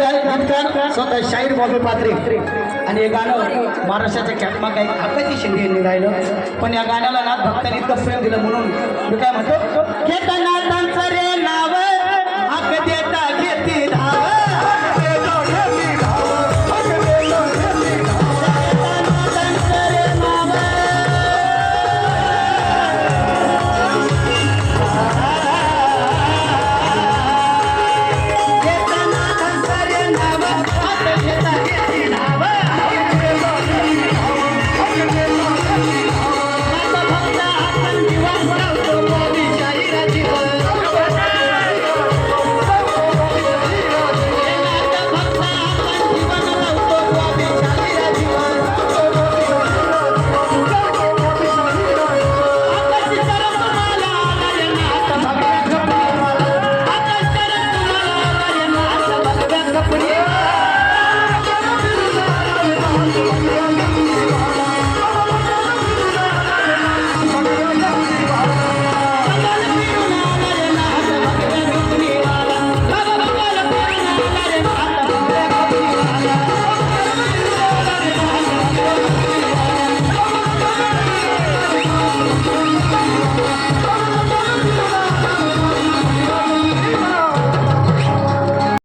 गायककार स्वतः शाहीर बॉबी पात्रे. आणि हे गाणं महाराष्ट्राच्या ख्यातमा काही आकाशी शिंदे यांनी गायलं. पण या गाण्याला नाथ भक्तांनी इतकं प्रेम दिलं म्हणून. मी काय म्हणतो? केतनाथांचं रे